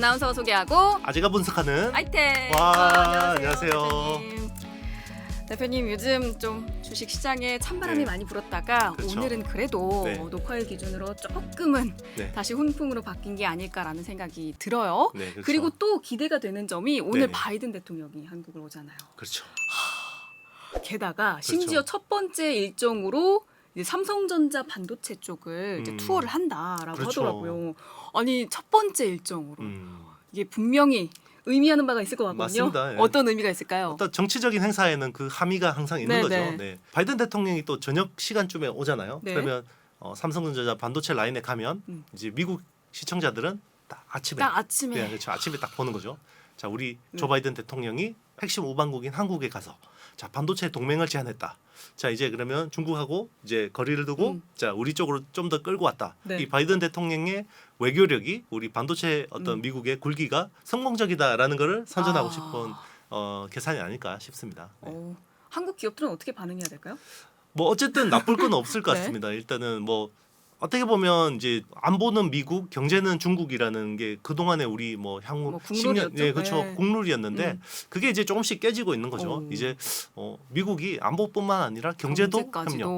아나운서 소개하고 아재가 분석하는 아이템. 와, 안녕하세요. 대표님. 대표님 요즘 좀 주식 시장에 찬바람이 네. 많이 불었다가 그렇죠. 오늘은 그래도 네. 녹화일 기준으로 조금은 네. 다시 훈풍으로 바뀐 게 아닐까라는 생각이 들어요. 네, 그렇죠. 그리고또 기대가 되는 점이 오늘 네네. 바이든 대통령이 한국을 오잖아요. 그렇죠. 게다가 심지어 첫 번째 일정으로 이제 삼성전자 반도체 쪽을 이제 음. 투어를 한다라고 그렇죠. 하더라고요. 아니 첫 번째 일정으로 음. 이게 분명히 의미하는 바가 있을 것 같거든요. 맞습니다. 예. 어떤 의미가 있을까요? 어떤 정치적인 행사에는 그 함의가 항상 있는 네, 거죠. 네. 네. 바이든 대통령이 또 저녁 시간쯤에 오잖아요. 네. 그러면 어, 삼성전자 반도체 라인에 가면 음. 이제 미국 시청자들은 딱 아침에 딱 아침에 네, 그렇죠. 아침에 딱 보는 거죠. 자, 우리 네. 조 바이든 대통령이 핵심 우방국인 한국에 가서 자 반도체 동맹을 제안했다. 자 이제 그러면 중국하고 이제 거리를 두고 음. 자 우리 쪽으로 좀 더 끌고 왔다. 네. 이 바이든 대통령의 외교력이 우리 반도체 어떤 음. 미국의 굴기가 성공적이다라는 것을 선전하고 아. 싶은 어, 계산이 아닐까 싶습니다. 네. 어, 한국 기업들은 어떻게 반응해야 될까요? 뭐 어쨌든 나쁠 건 없을 것 네. 같습니다. 일단은 뭐 어떻게 보면 이제 안보는 미국, 경제는 중국이라는 게 그 동안에 우리 뭐 향후 뭐 10년, 국룰이었죠. 예, 그렇죠, 네. 국룰이었는데 음. 그게 이제 조금씩 깨지고 있는 거죠. 오. 이제 어, 미국이 안보뿐만 아니라 경제도 협력. 경제까지도.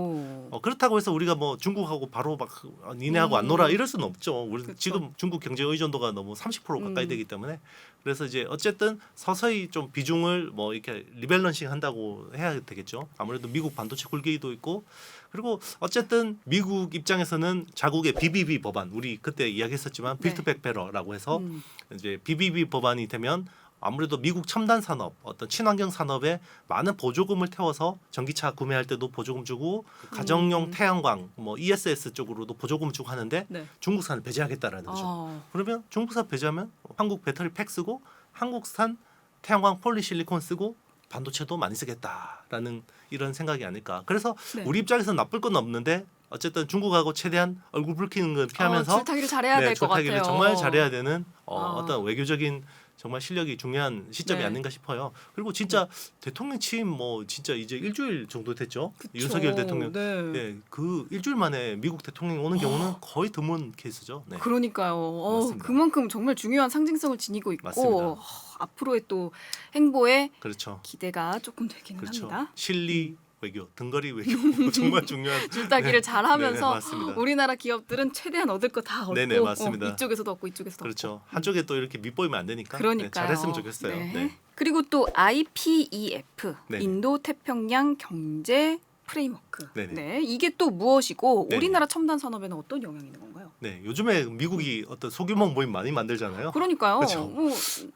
어, 그렇다고 해서 우리가 뭐 중국하고 바로 막 어, 니네하고 안 음. 놀아 이럴 수는 없죠. 우리 그쵸. 지금 중국 경제 의존도가 너무 30% 가까이 음. 되기 때문에 그래서 이제 어쨌든 서서히 좀 비중을 뭐 이렇게 리밸런싱 한다고 해야 되겠죠. 아무래도 미국 반도체 굴기도 있고 그리고 어쨌든 미국 입장에서는 자국의 BBB 법안 우리 그때 이야기했었지만 네. 빌트백 베러라고 해서 음. 이제 BBB 법안이 되면 아무래도 미국 첨단 산업, 어떤 친환경 산업에 많은 보조금을 태워서 전기차 구매할 때도 보조금 주고 가정용 음. 태양광, 뭐 ESS 쪽으로도 보조금 주고 하는데 네. 중국산을 배제하겠다라는 거죠. 아, 그러면 중국산 배제하면 한국 배터리 팩 쓰고 한국산 태양광 폴리실리콘 쓰고 반도체도 많이 쓰겠다라는 이런 생각이 아닐까. 그래서 네. 우리 입장에서는 나쁠 건 없는데 어쨌든 중국하고 최대한 얼굴 붉히는 걸 어, 피하면서 줄타기를 잘해야 될것 같아요. 정말 잘해야 되는 어, 아. 어떤 외교적인 정말 실력이 중요한 시점이 네. 아닌가 싶어요. 그리고 진짜 대통령 취임 뭐 진짜 이제 일주일 정도 됐죠. 그쵸. 윤석열 대통령. 네. 네, 그 일주일 만에 미국 대통령이 오는 경우는 거의 드문 케이스죠. 네. 그러니까요. 어, 맞습니다. 그만큼 정말 중요한 상징성을 지니고 있고 맞습니다. 어, 앞으로의 또 행보에 그렇죠. 기대가 조금 되기는 그렇죠. 합니다. 실리 외교, 등거리 외교 정말 중요한. 줄타기를 잘 하면서 네네, 맞습니다. 우리나라 기업들은 최대한 얻을 거 다 얻고 네네, 맞습니다. 어, 이쪽에서도 얻고 이쪽에서도 그렇죠. 얻고. 한쪽에 또 이렇게 밑보이면 안 되니까. 네, 잘했으면 좋겠어요. 네. 네. 그리고 또 IPEF 네네. 인도 태평양 경제 프레임워크. 네네. 네, 이게 또 무엇이고 네네. 우리나라 첨단 산업에는 어떤 영향이 있는 건가요? 네, 요즘에 미국이 어떤 소규모 모임 많이 만들잖아요. 그러니까요. 그렇죠. 뭐,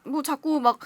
뭐 자꾸 막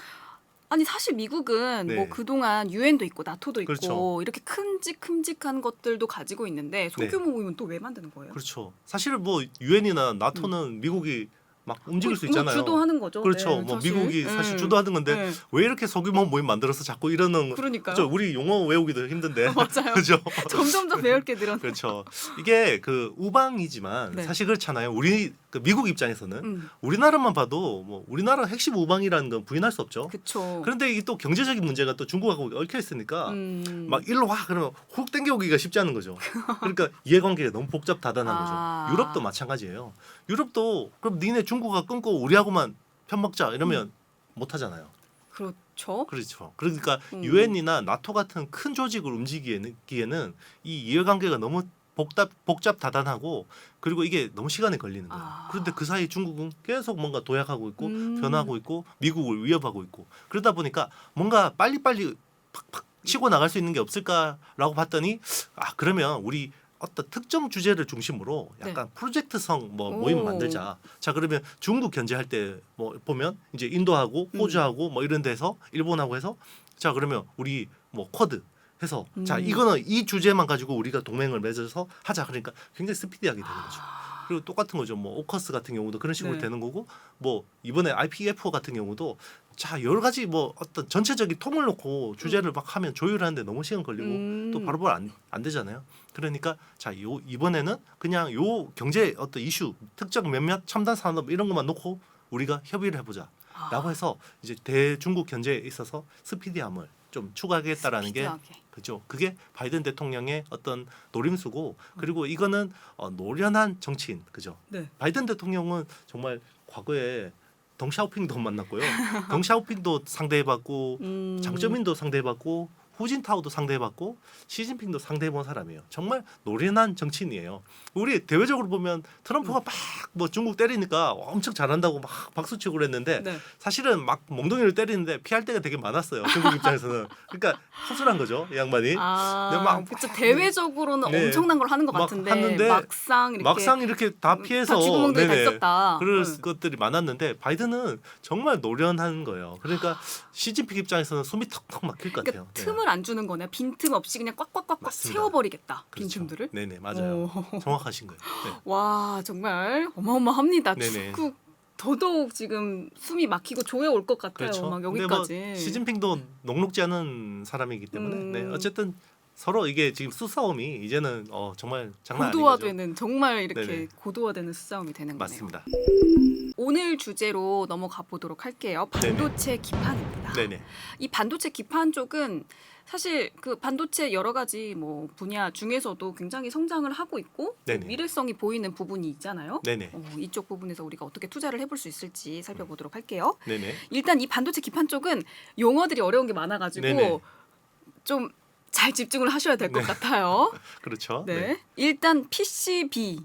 아니 사실 미국은 네. 뭐 그동안 유엔도 있고 나토도 있고 그렇죠. 이렇게 큼직큼직한 것들도 가지고 있는데 소규모 모임은 또 왜 만드는 거예요? 그렇죠. 사실은 뭐 유엔이나 나토는 미국이 막 움직일 수 음. 뭐 있잖아요. 주도하는 거죠. 그렇죠. 네, 뭐 사실. 미국이 사실 네. 주도하는 건데 네. 왜 이렇게 소규모 모임 만들어서 자꾸 이러는 그러니까요. 그렇죠. 우리 용어 외우기도 힘든데. 맞아요. 그렇죠. 점점점 배울 게 늘어나. 그렇죠. 이게 그 우방이지만 네. 사실 그렇잖아요. 우리 그 미국 입장에서는 음, 우리나라만 봐도 뭐 우리나라 핵심 우방이라는 건 부인할 수 없죠. 그렇죠. 그런데 이게 또 경제적인 문제가 또 중국하고 얽혀 있으니까 음. 막 일로 와 그러면 훅 땡겨오기가 쉽지 않은 거죠. 그러니까 이해관계가 너무 복잡 다단한 아. 거죠. 유럽도 마찬가지예요. 유럽도 그럼 니네 중국과 끊고 우리하고만 편 먹자 이러면 못 하잖아요. 그렇죠. 그렇죠. 그러니까 음. 유엔이나 나토 같은 큰 조직을 움직이기에는 이 이해관계가 너무 복잡 복잡 다단하고 그리고 이게 너무 시간이 걸리는 거예요. 아. 그런데 그 사이 중국은 계속 뭔가 도약하고 있고 음. 변하고 있고 미국을 위협하고 있고 그러다 보니까 뭔가 빨리빨리 팍팍 치고 나갈 수 있는 게 없을까라고 봤더니 아 그러면 우리 어떤 특정 주제를 중심으로 약간 프로젝트성 뭐 모임 네. 오. 만들자. 자 그러면 중국 견제할 때 뭐 보면 이제 인도하고 음. 호주하고 뭐 이런 데서 일본하고 해서 자 그러면 우리 뭐 쿼드 해서 자 음. 이거는 이 주제만 가지고 우리가 동맹을 맺어서 하자 그러니까 굉장히 스피디하게 되는 거죠. 아, 그리고 똑같은 거죠. 뭐 오커스 같은 경우도 그런 식으로 네. 되는 거고 뭐 이번에 IPF 같은 경우도 자 여러 가지 뭐 어떤 전체적인 통을 놓고 주제를 막 하면 조율하는데 너무 시간 걸리고 음. 또 바로바로 안, 안 되잖아요. 그러니까 자 요 이번에는 그냥 요 경제 어떤 이슈 특정 몇몇 첨단 산업 이런 것만 놓고 우리가 협의를 해보자. 아, 라고 해서 이제 대중국 견제에 있어서 스피디함을 좀 추가하겠다라는 게. 그죠. 그게 바이든 대통령의 어떤 노림수고 그리고 이거는 어, 노련한 정치인 그죠. 네. 바이든 대통령은 정말 과거에 덩샤오핑도 만났고요. 덩샤오핑도 상대해봤고 음. 장점인도 상대해봤고 후진타오도 상대해봤고 시진핑도 상대해본 사람이에요. 정말 노련한 정치인이에요. 우리 대외적으로 보면 트럼프가 막 뭐 중국 때리니까 엄청 잘한다고 막 박수치고 그랬는데 네. 사실은 막 몽둥이를 때리는데 피할 때가 되게 많았어요. 중국 입장에서는 그러니까 허술한 거죠, 이 양반이. 아, 네, 막- 그쵸 대외적으로는 네. 엄청난 걸 하는 것 막 같은데 하는데 막상 이렇게 막상 이렇게 다 음, 피해서 다다 네네. 있었다. 그럴 응. 것들이 많았는데 바이든은 정말 노련한 거예요. 그러니까 시진핑 입장에서는 숨이 턱턱 막힐 것 같아요. 그러니까 틈을 안 주는 거네. 빈틈 없이 그냥 꽉꽉꽉꽉 맞습니다. 채워버리겠다. 그렇죠. 빈틈들을. 네네 맞아요. 오. 정확하신 거예요. 네. 와 정말 어마어마합니다. 네네. 중국 더더욱 지금 숨이 막히고 조에 올 것 같아요. 그렇죠. 막 근데 여기까지. 뭐 시진핑도 녹록지 않은 사람이기 때문에 음. 네, 어쨌든 서로 이게 지금 수싸움이 이제는 어, 정말 장난 아닌 거죠. 고도화되는 정말 이렇게 네네. 고도화되는 수싸움이 되는 거네요. 맞습니다. 오늘 주제로 넘어가 보도록 할게요. 반도체 기판입니다. 네네 이 반도체 기판 쪽은 사실 그 반도체 여러 가지 뭐 분야 중에서도 굉장히 성장을 하고 있고 네네. 미래성이 보이는 부분이 있잖아요. 네네 어, 이쪽 부분에서 우리가 어떻게 투자를 해볼 수 있을지 살펴보도록 할게요. 네네 일단 이 반도체 기판 쪽은 용어들이 어려운 게 많아가지고 네네. 좀 잘 집중을 하셔야 될 것 네. 같아요. 그렇죠. 네. 일단 PCB,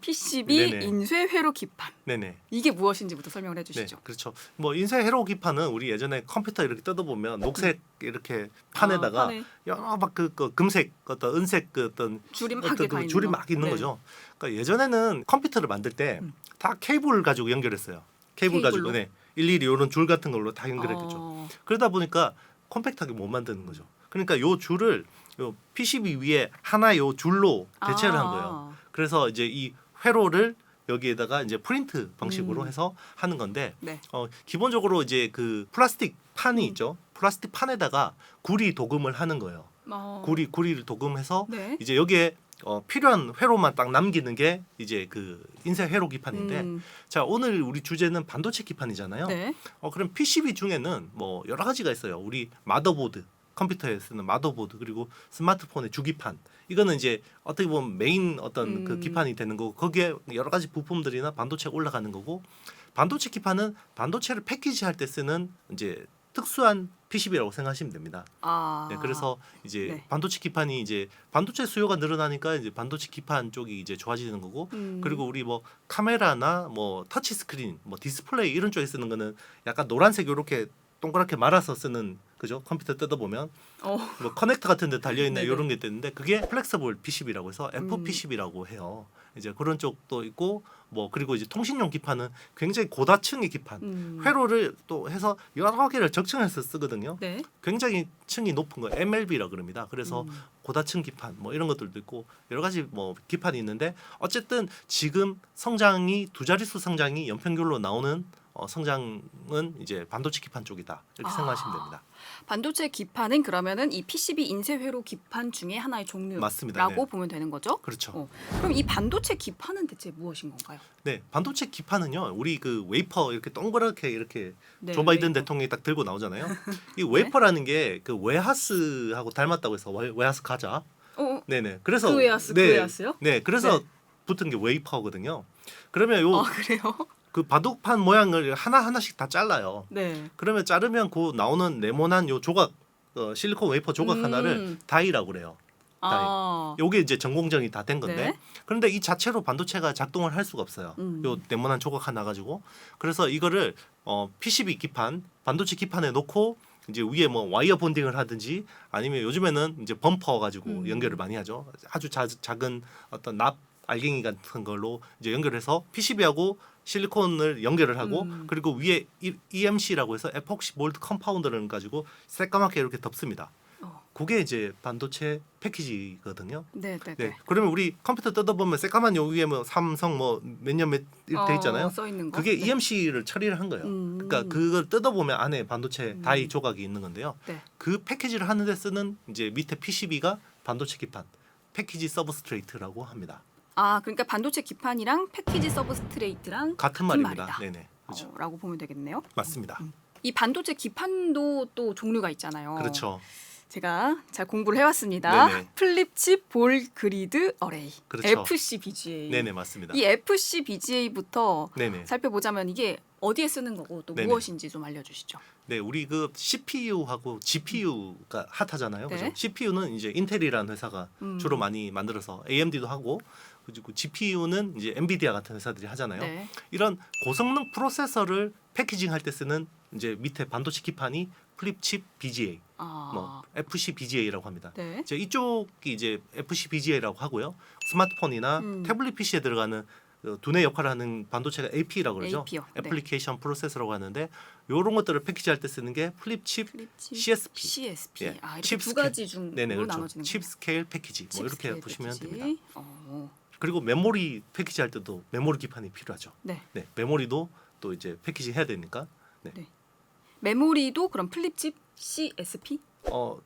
PCB 네네. 인쇄 회로 기판 네네. 이게 무엇인지부터 설명을 네, 해주시죠. 그렇죠. 뭐 인쇄 회로 기판은 우리 예전에 컴퓨터 이렇게 뜯어보면 녹색 이렇게 판에다가 아, 판에 여러 막그 그 금색 어떤 은색 그 어떤 줄이 막 어떤 그 있는 줄이 거. 막 있는 네. 거죠. 그러니까 예전에는 컴퓨터를 만들 때다 음. 케이블 가지고 연결했어요. 케이블 케이블로? 가지고 네. 일일이 이런 줄 같은 걸로 다 연결했겠죠. 어, 그러다 보니까 컴팩트하게 못 만드는 거죠. 그러니까 요 줄을 요 PCB 위에 하나 요 줄로 대체를 한 거예요. 아, 그래서 이제 이 회로를 여기에다가 이제 프린트 방식으로 음. 해서 하는 건데 네. 어, 기본적으로 이제 그 플라스틱 판이 음. 있죠. 플라스틱 판에다가 구리 도금을 하는 거예요. 어, 구리 구리를 도금해서 네. 이제 여기에 어, 필요한 회로만 딱 남기는 게 이제 그 인쇄 회로 기판인데 음, 자 오늘 우리 주제는 반도체 기판이잖아요. 네. 어 그럼 PCB 중에는 뭐 여러 가지가 있어요. 우리 마더보드 컴퓨터에 쓰는 마더보드 그리고 스마트폰의 주기판 이거는 이제 어떻게 보면 메인 어떤 그 음. 기판이 되는 거고 거기에 여러 가지 부품들이나 반도체가 올라가는 거고 반도체 기판은 반도체를 패키지할 때 쓰는 이제 특수한 PCB라고 생각하시면 됩니다. 아, 네, 그래서 이제 네. 반도체 기판이 이제 반도체 수요가 늘어나니까 이제 반도체 기판 쪽이 이제 좋아지는 거고 음, 그리고 우리 뭐 카메라나 뭐 터치 스크린, 뭐 디스플레이 이런 쪽에 쓰는 거는 약간 노란색 이렇게 동그랗게 말아서 쓰는 그죠? 컴퓨터 뜯어 보면 어, 뭐 커넥터 같은 데 달려 있는. 이런 게 있는데 그게 플렉서블 PCB라고 해서 음. FPCB라고 해요. 이제 그런 쪽도 있고 뭐 그리고 이제 통신용 기판은 굉장히 고다층의 기판. 음, 회로를 또 해서 여러 개를 적층해서 쓰거든요. 네. 굉장히 층이 높은 거 MLB라 그럽니다. 그래서 음, 고다층 기판 뭐 이런 것들도 있고 여러 가지 뭐 기판이 있는데 어쨌든 지금 성장이 두 자릿수 성장이 연평균으로 나오는 어, 성장은 이제 반도체 기판 쪽이다 이렇게 아. 생각하시면 됩니다. 반도체 기판은 그러면은 이 PCB 인쇄 회로 기판 중에 하나의 종류라고 맞습니다. 네. 보면 되는 거죠. 그렇죠. 어, 그럼 이 반도체 기판은 대체 무엇인 건가요? 네, 반도체 기판은요. 우리 그 웨이퍼 이렇게 동그랗게 이렇게 네, 조 바이든 웨이퍼. 대통령이 딱 들고 나오잖아요. 이 웨이퍼라는 게 그 웨하스하고 닮았다고 해서 웨- 웨하스 가자. 어, 네 네. 그래서 그 웨하스, 그 네, 웨하스요? 네, 그래서 네. 붙은 게 웨이퍼거든요. 그러면 요 아 그래요? 그 바둑판 모양을 하나 하나씩 다 잘라요. 네. 그러면 자르면 그 나오는 네모난 요 조각 어, 실리콘 웨이퍼 조각 음. 하나를 다이라고 그래요. 아, 요게 이제 전공정이 다 된 건데 네. 그런데 이 자체로 반도체가 작동을 할 수가 없어요. 음. 요 네모난 조각 하나 가지고 그래서 이거를 어, PCB 기판 반도체 기판에 놓고 이제 위에 뭐 와이어 본딩을 하든지 아니면 요즘에는 이제 범퍼 가지고 음. 연결을 많이 하죠. 아주 자, 작은 어떤 납 알갱이 같은 걸로 이제 연결해서 PCB하고 실리콘을 연결을 하고 음. 그리고 위에 이- EMC라고 해서 에폭시 몰드 컴파운드를 가지고 새까맣게 이렇게 덮습니다. 어. 그게 이제 반도체 패키지거든요. 네, 네, 네. 네. 그러면 우리 컴퓨터 뜯어보면 새까만 요 위에 뭐 삼성 뭐 몇 년 몇돼 있잖아요. 어, 써 있는 거. 그게 네. EMC를 처리를 한 거예요. 음. 그러니까 그걸 뜯어보면 안에 반도체 음. 다이 조각이 있는 건데요. 네. 그 패키지를 하는데 쓰는 이제 밑에 PCB가 반도체 기판 패키지 서브스트레이트라고 합니다. 아, 그러니까 반도체 기판이랑 패키지 서브스트레이트랑 같은, 말입니다. 말이다. 네네. 그렇죠. 어, 라고 보면 되겠네요. 맞습니다. 이 반도체 기판도 또 종류가 있잖아요. 그렇죠. 제가 잘 공부를 해왔습니다. 네네. 플립칩 볼 그리드 어레이 그렇죠. FCBGA. 네네 맞습니다. 이 FCBGA부터 네네. 살펴보자면 이게 어디에 쓰는 거고 또 네네. 무엇인지 좀 알려주시죠. 네, 우리 그 CPU하고 GPU가 핫하잖아요. 네. 그죠? CPU는 이제 인텔이라는 회사가 음. 주로 많이 만들어서 AMD도 하고 그리고 GPU는 이제 엔비디아 같은 회사들이 하잖아요. 네. 이런 고성능 프로세서를 패키징 할 때 쓰는 이제 밑에 반도체 기판이 플립칩 BGA, 아. 뭐 FC BGA라고 합니다. 네. 이제 이쪽이 이제 FC BGA라고 하고요. 스마트폰이나 음. 태블릿 PC에 들어가는 그 두뇌 역할을 하는 반도체가 AP라고 그러죠. AP요. 네. 애플리케이션 프로세서라고 하는데 이런 것들을 패키지할 때 쓰는 게 플립칩 플립칩, CSP. CSP. 예. 아, 이렇게 칩두 스케일. 가지 중으로 네네 그렇죠. 나눠지는 칩. 스케일 패키지 뭐칩 이렇게 스케일 보시면 패키지. 됩니다. 어. 그리고 메모리 패키지 할 때도 메모리 기판이 필요하죠. 네. 네, 메모리도 또 이제 패키지 해야 되니까 메모리도 그럼 플립칩 CSP? 어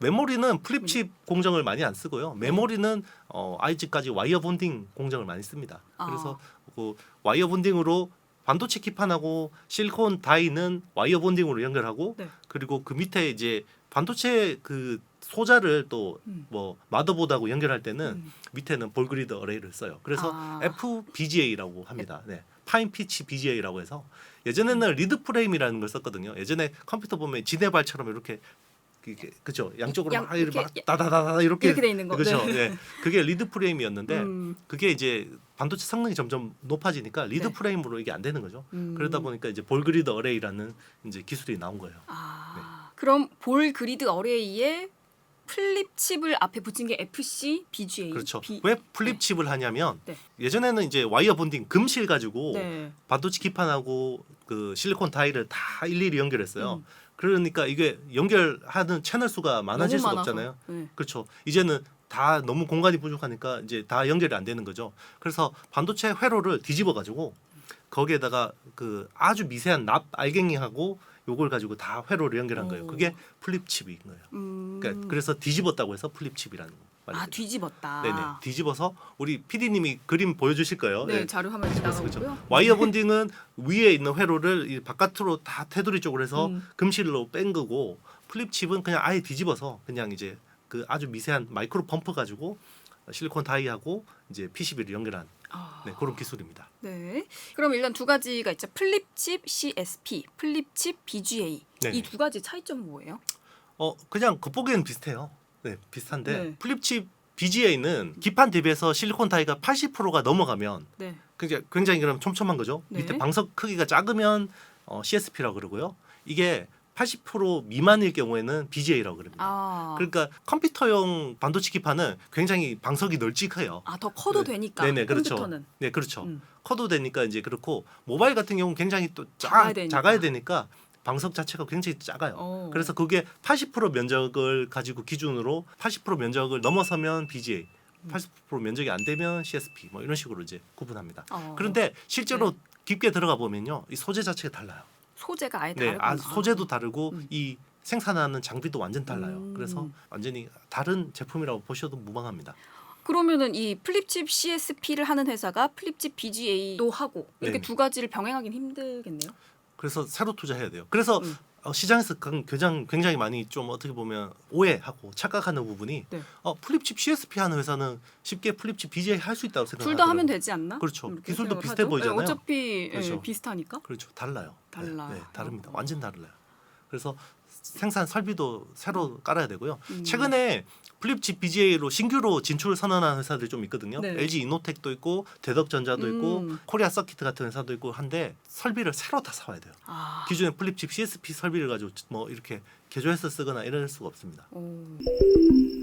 메모리는 플립칩 공정을 많이 안 쓰고요. 메모리는 어 아이즈까지 와이어 본딩 공정을 많이 씁니다. 아. 그래서 그 와이어 본딩으로 반도체 기판하고 실리콘 다이는 와이어 본딩으로 연결하고 네. 그리고 그 밑에 이제 반도체 그 소자를 또 음. 뭐 마더보드하고 연결할 때는 음. 밑에는 볼그리드 어레이를 써요. 그래서 아. FBGA라고 합니다. 네. 파인 피치 BGA라고 해서 예전에는 리드 프레임이라는 걸 썼거든요. 예전에 컴퓨터 보면 지네발처럼 이렇게 이렇게 그죠? 양쪽으로 양- 막 이렇게 이렇게 막 다다다다 이렇게 이렇게 돼 있는 거. 그죠? 네. 네. 그게 리드 프레임이었는데 음. 그게 이제 반도체 성능이 점점 높아지니까 리드 네. 프레임으로 이게 안 되는 거죠. 음. 그러다 보니까 이제 볼그리드 어레이라는 이제 기술이 나온 거예요. 아. 그럼 볼 그리드 어레이에 플립 칩을 앞에 붙인 게 FC BGA. 그렇죠. B- 왜 플립 칩을 하냐면 네. 예전에는 이제 와이어 본딩 금실 가지고 네. 반도체 기판하고 그 실리콘 다이를 다 일일이 연결했어요. 음. 그러니까 이게 연결하는 채널 수가 많아질 수가 많아서. 없잖아요. 네. 그렇죠. 이제는 다 너무 공간이 부족하니까 이제 다 연결이 안 되는 거죠. 그래서 반도체 회로를 뒤집어 가지고 거기에다가 그 아주 미세한 납 알갱이하고 요걸 가지고 다 회로를 연결한 거예요. 오. 그게 플립칩인 거예요. 음. 그러니까 그래서 뒤집었다고 해서 플립칩이라는 아 뒤집었다. 네네. 뒤집어서 우리 PD님이 그림 보여주실 거예요. 네, 예. 자료 화면 그렇죠. 나가고요. 와이어 본딩은 위에 있는 회로를 이 바깥으로 다 테두리 쪽으로 해서 음. 금실로 뺀 거고 플립칩은 그냥 아예 뒤집어서 그냥 이제 그 아주 미세한 마이크로 펌프 가지고 실리콘 다이하고 이제 PCB를 연결한 아. 네, 그런 기술입니다. 네. 그럼 일단 두 가지가 있죠. 플립칩 CSP, 플립칩 BGA. 네. 이 두 가지 차이점은 뭐예요? 어 그냥 겉보기에는 비슷해요. 네, 비슷한데 네. 플립칩 BGA는 기판 대비해서 실리콘 다이가 80%가 넘어가면 네. 굉장히 굉장히 그럼 촘촘한 거죠. 네. 밑에 방석 크기가 작으면 어, CSP라고 그러고요. 이게 80% 미만일 경우에는 BGA라고 그럽니다. 아. 그러니까 컴퓨터용 반도체 기판은 굉장히 방석이 널찍해요. 아, 더 커도 네. 되니까. 네네 그렇죠. 컴퓨터는. 네 그렇죠. 음. 커도 되니까 이제 그렇고 모바일 같은 경우는 굉장히 또 작, 작아야. 작아야 되니까 방석 자체가 굉장히 작아요. 어. 그래서 그게 80% 면적을 가지고 기준으로 80% 면적을 넘어서면 BGA, 음. 80% 면적이 안 되면 CSP 뭐 이런 식으로 이제 구분합니다. 어. 그런데 실제로 네. 깊게 들어가 보면요, 이 소재 자체가 달라요. 소재가 아예 네, 다르구나. 아, 소재도 다르고 음. 이 생산하는 장비도 완전 달라요. 음. 그래서 완전히 다른 제품이라고 보셔도 무방합니다. 그러면은 이 플립칩 CSP를 하는 회사가 플립칩 BGA도 하고 이렇게 네. 두 가지를 병행하기는 힘들겠네요. 그래서 새로 투자해야 돼요. 그래서 음. 어, 시장에서 강- 굉장히 굉장히 많이 좀 어떻게 보면 오해하고 착각하는 부분이 네. 어, 플립칩 CSP 하는 회사는 쉽게 플립칩 BGA 할수 있다고 둘 생각하더라고요. 다 하면 되지 않나? 그렇죠. 이렇게 기술도 생각을 비슷해 하죠. 보이잖아요. 네, 어차피 예, 그렇죠. 비슷하니까. 그렇죠. 달라요. 네, 달라. 네, 다릅니다. 어. 완전 달라요. 그래서 생산 설비도 새로 깔아야 되고요. 음. 최근에 플립칩 BGA로 신규로 진출을 선언한 회사들이 좀 있거든요. 네. LG 이노텍도 있고 대덕전자도 있고 음. 코리아 서키트 같은 회사도 있고 한데 설비를 새로 다 사와야 돼요. 아. 기존에 플립칩 CSP 설비를 가지고 뭐 이렇게 개조해서 쓰거나 이럴 수가 없습니다. 오.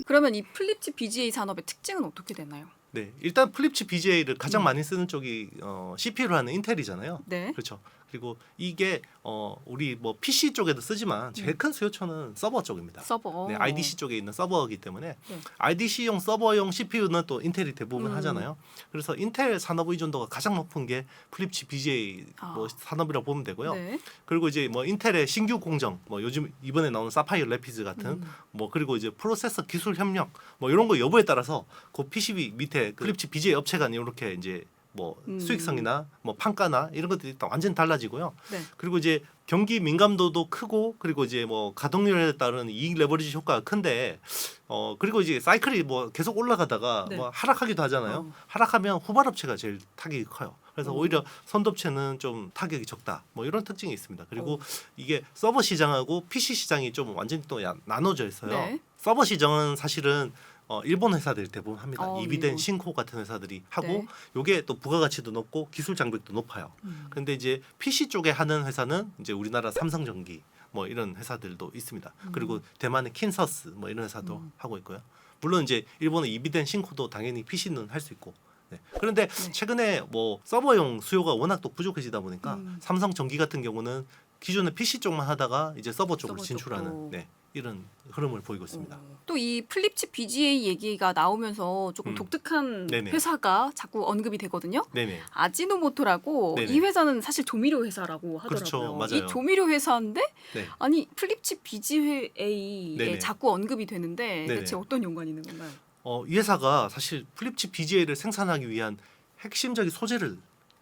그러면 이 플립칩 BGA 산업의 특징은 어떻게 되나요? 네, 일단 플립칩 BGA를 가장 음. 많이 쓰는 쪽이 어, CPU를 하는 인텔이잖아요. 네. 그렇죠. 그리고 이게 어, 우리 뭐 PC 쪽에도 쓰지만 제일 음. 큰 수요처는 서버 쪽입니다. 서버. 네, IDC 쪽에 있는 서버이기 때문에 네. IDC용 서버용 CPU는 또 인텔이 대부분 음. 하잖아요. 그래서 인텔 산업 의존도가 가장 높은 게 플립칩 BGA 뭐 아. 산업이라고 보면 되고요. 네. 그리고 이제 뭐 인텔의 신규 공정, 뭐 요즘 이번에 나오는 사파이어 레피즈 같은 음. 뭐 그리고 이제 프로세서 기술 협력 뭐 이런 거 여부에 따라서 그 PCB 밑에 그 플립칩 BGA 업체 간 이렇게 이제 뭐 음. 수익성이나 뭐 판가나 이런 것들이 다 완전 히 달라지고요. 네. 그리고 이제 경기 민감도도 크고 그리고 이제 뭐 가동률에 따른 이익 레버리지 효과가 큰데 어 그리고 이제 사이클이 뭐 계속 올라가다가 네. 뭐 하락하기도 하잖아요. 어. 하락하면 후발업체가 제일 타격이 커요. 그래서 어. 오히려 선도업체는 좀 타격이 적다. 뭐 이런 특징이 있습니다. 그리고 어. 이게 서버 시장하고 PC 시장이 좀 완전히 또 야- 나눠져 있어요. 네. 서버 시장은 사실은 어, 일본 회사들이 대부분 합니다. 어, 이비덴, 일본. 신코 같은 회사들이 하고 네. 요게 또 부가가치도 높고 기술 장벽도 높아요. 음. 근데 이제 PC 쪽에 하는 회사는 이제 우리나라 삼성전기 뭐 이런 회사들도 있습니다. 음. 그리고 대만의 킨서스 뭐 이런 회사도 음. 하고 있고요. 물론 이제 일본의 이비덴 신코도 당연히 PC는 할 수 있고. 네. 그런데 네. 최근에 뭐 서버용 수요가 워낙 또 부족해지다 보니까 음. 삼성 전기 같은 경우는 기존에 PC 쪽만 하다가 이제 서버 쪽으로 서버 진출하는 쪽으로. 네, 이런 흐름을 보이고 있습니다. 또 이 플립칩 BGA 얘기가 나오면서 조금 음. 독특한 네네. 회사가 자꾸 언급이 되거든요. 네네. 아지노모토라고 네네. 이 회사는 사실 조미료 회사라고 하더라고요. 그렇죠. 맞아요. 이 조미료 회사인데 네. 아니 플립칩 BGA에 네네. 자꾸 언급이 되는데 네네. 대체 어떤 연관이 있는 건가요? 어, 이 회사가 사실 플립칩 BGA를 생산하기 위한 핵심적인 소재를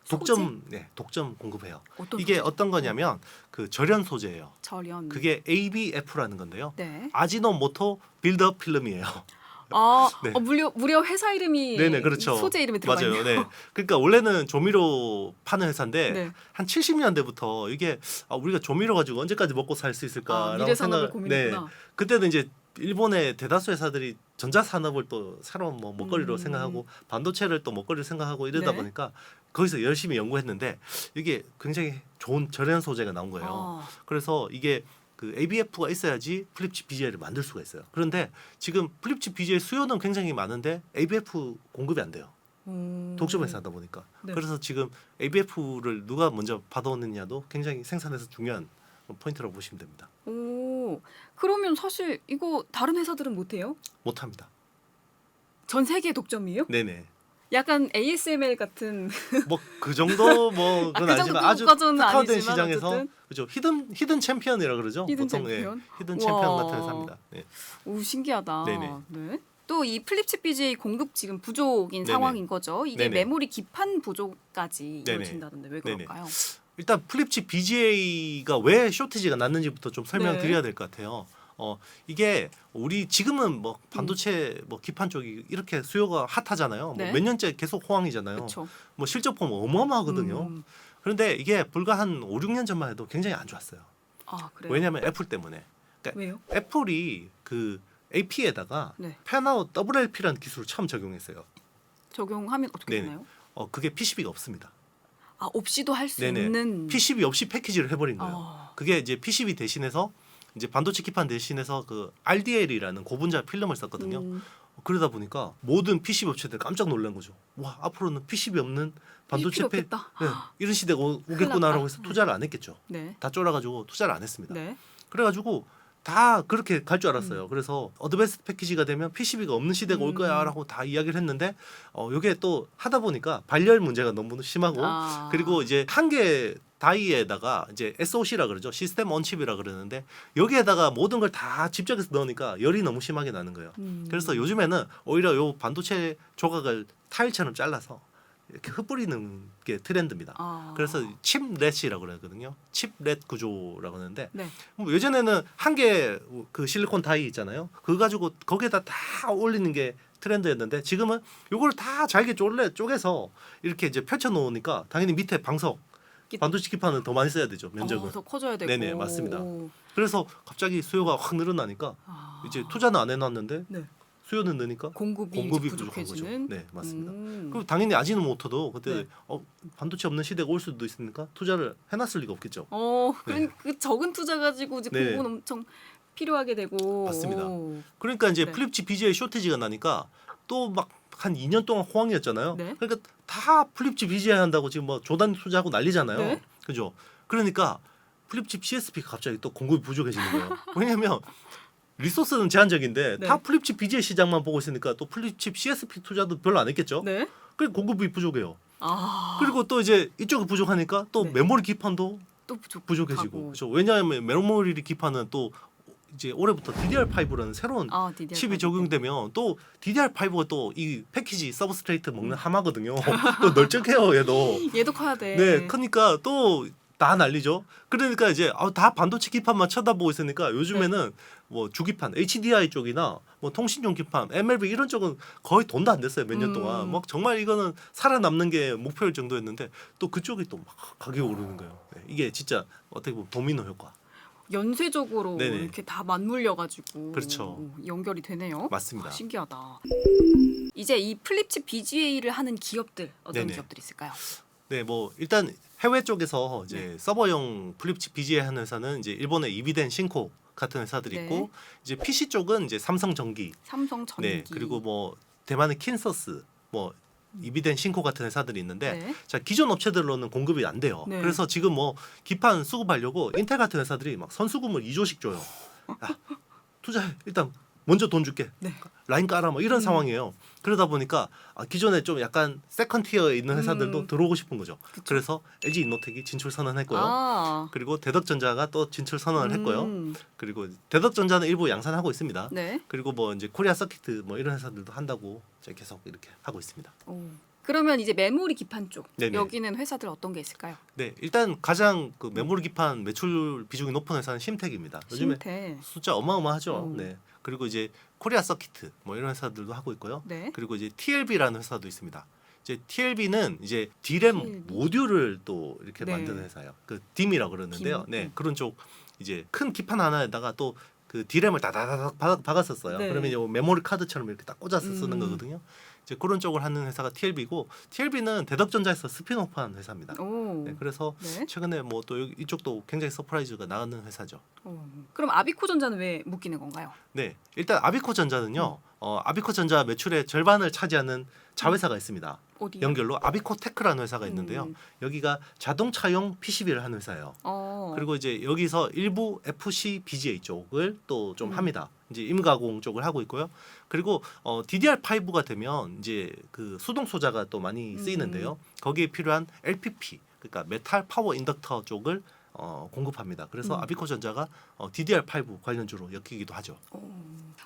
독점 네, 독점 공급해요. 어떤 이게 소재죠? 어떤 거냐면 그 절연 소재예요. 절연. 그게 ABF라는 건데요. 네. 아지노모토 빌드업 필름이에요. 아, 네. 어, 무려 무려 회사 이름이 네네 그렇죠. 소재 이름에 들어가 맞아요. 있네요. 네. 그러니까 원래는 조미료 파는 회사인데 네. 한 70년대부터 이게 아, 우리가 조미료 가지고 언제까지 먹고 살 수 아, 있을까라고 미래 산업을 생각. 고민했구나. 그때는 이제 일본의 대다수 회사들이 전자 산업을 또 새로운 뭐 먹거리로 음. 생각하고 반도체를 또 먹거리로 생각하고 이러다 네. 보니까 거기서 열심히 연구했는데 이게 굉장히 좋은 절연 소재가 나온 거예요. 아, 그래서 이게 그 ABF가 있어야지 플립칩 BGA를 만들 수가 있어요. 그런데 지금 플립칩 BGA 수요는 굉장히 많은데 ABF 공급이 안 돼요. 음. 독점에서 하다 보니까. 네. 그래서 지금 ABF를 누가 먼저 받아오느냐도 굉장히 생산에서 중요한 포인트라고 보시면 됩니다. 오, 그러면 사실 이거 다른 회사들은 못 해요? 못 합니다. 전 세계 독점이에요? 네네. 약간 ASML 같은 뭐 그 정도 뭐 아, 그건 그 아니지만 아주 특화된 아니지만 시장에서 어쨌든. 그죠 히든 히든 챔피언이라 그러죠. 히든 보통 챔피언? 예, 히든 챔피언 우와. 같은 회사입니다. 네. 오 신기하다. 네네. 네. 또 이 플립칩 BGA 공급 지금 부족인 네네. 상황인 거죠. 이게 네네. 메모리 기판 부족까지 네네. 이어진다던데 왜 네네. 그럴까요? 일단 플립칩 BGA가 왜 쇼티지가 났는지부터 좀 설명드려야 네. 될것 같아요. 어 이게 우리 지금은 뭐 반도체 뭐 기판 쪽이 이렇게 수요가 핫하잖아요. 네. 뭐몇 년째 계속 호황이잖아요. 그렇죠. 뭐 실적 보면 어마어마하거든요. 음. 그런데 이게 불과 한 5, 6년 전만 해도 굉장히 안 좋았어요. 아 그래요? 왜냐하면 애플 때문에. 왜요? 애플이 그 AP에다가 네. 펜아웃 WLP라는 기술을 처음 적용했어요. 적용하면 어떻게 네네. 되나요? 어 그게 PCB가 없습니다. 아 없이도 할 수 네네. 있는 PCB 없이 패키지를 해버린 거예요. 아, 그게 이제 PCB 대신해서 이제 반도체 기판 대신해서 그 RDL이라는 고분자 필름을 썼거든요. 음, 그러다 보니까 모든 PCB 업체들 깜짝 놀란 거죠. 와 앞으로는 PCB 없는 반도체 패. 네, 이런 시대가 오- 오겠구나라고. 해서 투자를 안 했겠죠. 네. 다 쫄아가지고 투자를 안 했습니다. 네. 그래가지고 다 그렇게 갈 줄 알았어요. 그래서 어드밴스 패키지가 되면 PCB가 없는 시대가 올 음. 거야라고 다 이야기를 했는데 어 요게 또 하다 보니까 발열 문제가 너무 심하고 아. 그리고 이제 한 개 다이에다가 이제 SOC라 그러죠. 시스템 온칩이라 그러는데 여기에다가 모든 걸 다 집적해서 넣으니까 열이 너무 심하게 나는 거예요. 음. 그래서 요즘에는 오히려 요 반도체 조각을 타일처럼 잘라서 이렇게 흩뿌리는 게 트렌드입니다. 아. 그래서 칩렛이라고 그러거든요. 칩렛 구조라고 하는데 네. 뭐 예전에는 한 개 그 실리콘 다이 있잖아요. 그거 가지고 거기에다 다 올리는 게 트렌드였는데 지금은 요걸 다 잘게 쪼래 쪼개서 이렇게 이제 펼쳐 놓으니까 당연히 밑에 방석 기- 반도체 기판은 더 많이 써야 되죠 면적은. 어, 더 커져야 되고. 네네, 맞습니다. 오. 그래서 갑자기 수요가 확 늘어나니까 아. 이제 투자는 안 해놨는데 네. 수요는 느니까 공급이, 공급이 이제 부족한 부족해지는. 거죠. 네 맞습니다. 음. 그리고 당연히 아지노모토도 그때 네. 어, 반도체 없는 시대가 올 수도 있으니까 투자를 해놨을 리가 없겠죠. 어, 그런 네. 그 적은 투자 가지고 이제 네. 공급은 엄청 필요하게 되고. 맞습니다. 오. 그러니까 이제 네. 플립칩 BGA 쇼티지가 나니까 또 막 한 2년 동안 호황이었잖아요. 네. 그러니까 다 플립칩 BGA 한다고 지금 뭐 조단 투자하고 난리잖아요. 네. 그죠? 그러니까 플립칩 CSP가 갑자기 또 공급이 부족해지는 거예요. 왜냐면 리소스는 제한적인데 네. 다 플립칩 BGA 시장만 보고 있으니까 또 플립칩 CSP 투자도 별로 안 했겠죠. 네. 그래 공급이 부족해요. 아. 그리고 또 이제 이쪽이 부족하니까 또 네. 메모리 기판도 또 부족. 부족해지고 그렇죠. 왜냐하면 메모리 기판은 또 이제 올해부터 DDR5라는 새로운 아, DDR5. 칩이 적용되면 또 DDR5가 또 이 패키지 서브스트레이트 먹는 하마거든요. 또 널쩍해요 얘도. 얘도 커야 돼. 네, 크니까 또 다 난리죠. 그러니까 이제 아, 다 반도체 기판만 쳐다보고 있으니까 요즘에는 뭐 주기판 HDI 쪽이나 뭐 통신용 기판, MLB 이런 쪽은 거의 돈도 안 됐어요 몇년 음. 동안. 막 정말 이거는 살아남는 게 목표일 정도였는데 또 그쪽이 또 막 가격이 오르는 거예요. 네, 이게 진짜 어떻게 보면 도미노 효과. 연쇄적으로 네네. 이렇게 다 맞물려 가지고 그렇죠. 연결이 되네요. 맞습니다. 아, 신기하다. 이제 이 플립칩 BGA를 하는 기업들 어떤 네네. 기업들이 있을까요? 네, 뭐 일단 해외 쪽에서 이제 네. 서버용 플립칩 BGA 하는 회사는 이제 일본의 이비덴 신코 같은 회사들이 네. 있고 이제 PC 쪽은 이제 삼성 전기, 삼성 전기. 네, 그리고 뭐 대만의 킨서스, 뭐 이비덴 신코 같은 회사들이 있는데 네. 자 기존 업체들로는 공급이 안 돼요. 네. 그래서 지금 뭐 기판 수급하려고 인텔 같은 회사들이 막 선수금을 2조씩 줘요. 야, 투자해 일단 먼저 돈 줄게. 네. 라인 깔아 뭐 이런 음. 상황이에요. 그러다 보니까 아, 기존에 좀 약간 세컨 티어에 있는 회사들도 음. 들어오고 싶은 거죠. 그래서 LG 인노텍이 진출 선언했고요. 아. 그리고 대덕전자가 또 진출 선언을 했고요. 음. 그리고 대덕전자는 일부 양산하고 있습니다. 네. 그리고 뭐 이제 코리아 서키트 뭐 이런 회사들도 한다고 이제 계속 이렇게 하고 있습니다. 오. 그러면 이제 메모리 기판 쪽 네네. 여기는 회사들 어떤 게 있을까요? 네, 일단 가장 그 메모리 기판 매출 비중이 높은 회사는 심텍입니다. 요즘에 신태. 숫자 어마어마하죠. 음. 네. 그리고 이제 코리아 서키트 뭐 이런 회사들도 하고 있고요. 네. 그리고 이제 TLB라는 회사도 있습니다. 이제 TLB는 이제 D램 TLB. 모듈을 또 이렇게 네. 만드는 회사예요. 그 DIM이라고 그러는데요. 딤. 네, 음. 그런 쪽 이제 큰 기판 하나에다가 또그 D램을 다다다닥 박- 박았었어요. 네. 그러면 이제 메모리 카드처럼 이렇게 딱 꽂아서 쓰는 음. 거거든요. 이제 그런 쪽을 하는 회사가 TLB고 TLB는 대덕전자에서 스피노프한 회사입니다. 오. 네, 그래서 네. 최근에 뭐 또 이쪽도 굉장히 서프라이즈가 나가는 회사죠. 오. 그럼 아비코 전자는 왜 묶이는 건가요? 네, 일단 아비코 전자는요. 어, 아비코 전자 매출의 절반을 차지하는 자회사가 있습니다. 어디? 연결로 아비코 테크라는 회사가 있는데요. 음. 여기가 자동차용 PCB를 하는 회사예요. 어. 그리고 이제 여기서 일부 FC BGA 쪽을 또 좀 음. 합니다. 이제 임가공 쪽을 하고 있고요. 그리고 어, DDR5가 되면 이제 그 수동 소자가 또 많이 쓰이는데요. 음. 거기에 필요한 LPP, 그러니까 메탈 파워 인덕터 쪽을 어, 공급합니다. 그래서 음. 아비코 전자가 어, DDR5 관련주로 엮이기도 하죠.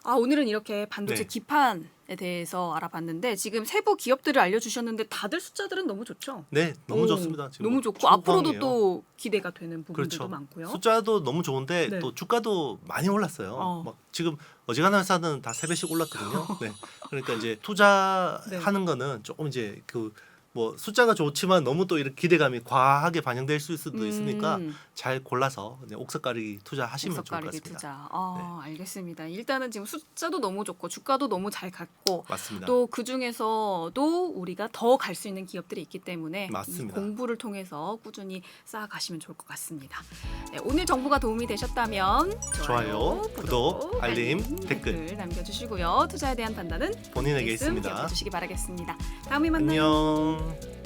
아 오늘은 이렇게 반도체 네. 기판에 대해서 알아봤는데 지금 세부 기업들을 알려주셨는데 다들 숫자들은 너무 좋죠. 네, 너무 오, 좋습니다. 지금 너무 좋고. 앞으로도 또 기대가 되는 부분들도 그렇죠. 많고요. 숫자도 너무 좋은데 네. 또 주가도 많이 올랐어요. 어. 막 지금 어지간한 회사는 다 세 배씩 올랐거든요. 네. 그러니까 이제 투자하는 거는 조금 이제 그 뭐 숫자가 좋지만 너무 또 이렇게 기대감이 과하게 반영될 수도 있으니까 음, 잘 골라서 그냥 옥석가리 투자하시면 좋을 것 같습니다. 네. 투자. 아 알겠습니다. 일단은 지금 숫자도 너무 좋고 주가도 너무 잘 갔고. 또 그 중에서도 우리가 더 갈 수 있는 기업들이 있기 때문에 공부를 통해서 꾸준히 쌓아가시면 좋을 것 같습니다. 네, 오늘 정보가 도움이 되셨다면 좋아요, 구독, 알림, 댓글. 남겨주시고요. 투자에 대한 판단은 본인에게 있습니다. 주시기 바라겠습니다. 다음에 만나요. 안녕. Bye.